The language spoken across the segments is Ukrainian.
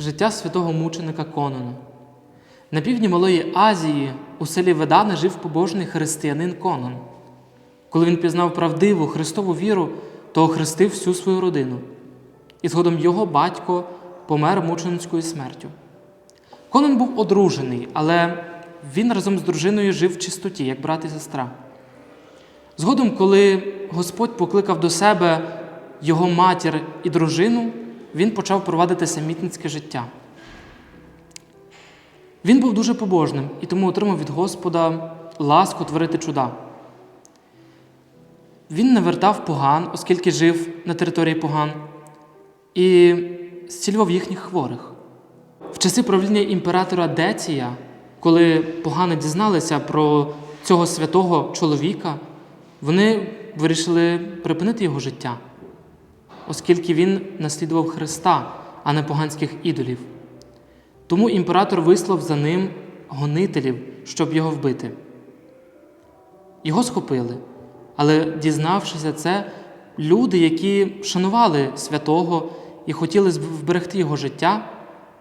Життя святого мученика Конона. На півдні Малої Азії у селі Ведани жив побожний християнин Конон. Коли він пізнав правдиву Христову віру, то охрестив всю свою родину. І згодом його батько помер мученицькою смертю. Конон був одружений, але він разом з дружиною жив в чистоті, як брат і сестра. Згодом, коли Господь покликав до себе його матір і дружину, він почав провадити самітницьке життя. Він був дуже побожним і тому отримав від Господа ласку творити чуда. Він не вертав поган, оскільки жив на території поган, і зцілював їхніх хворих. В часи правління імператора Деція, коли погани дізналися про цього святого чоловіка, вони вирішили припинити його життя, оскільки він наслідував Христа, а не поганських ідолів. Тому імператор вислав за ним гонителів, щоб його вбити. Його схопили, але, дізнавшися це, люди, які шанували святого і хотіли вберегти його життя,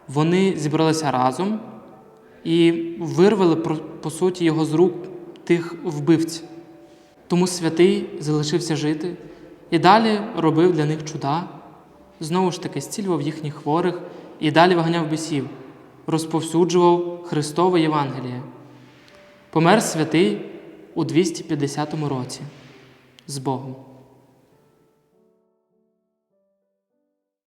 вони зібралися разом і вирвали, по суті, його з рук тих вбивців. Тому святий залишився жити і далі робив для них чуда, знову ж таки зцілював їхніх хворих і далі виганяв бісів, розповсюджував Христове Євангеліє. Помер святий у 250 році з Богом.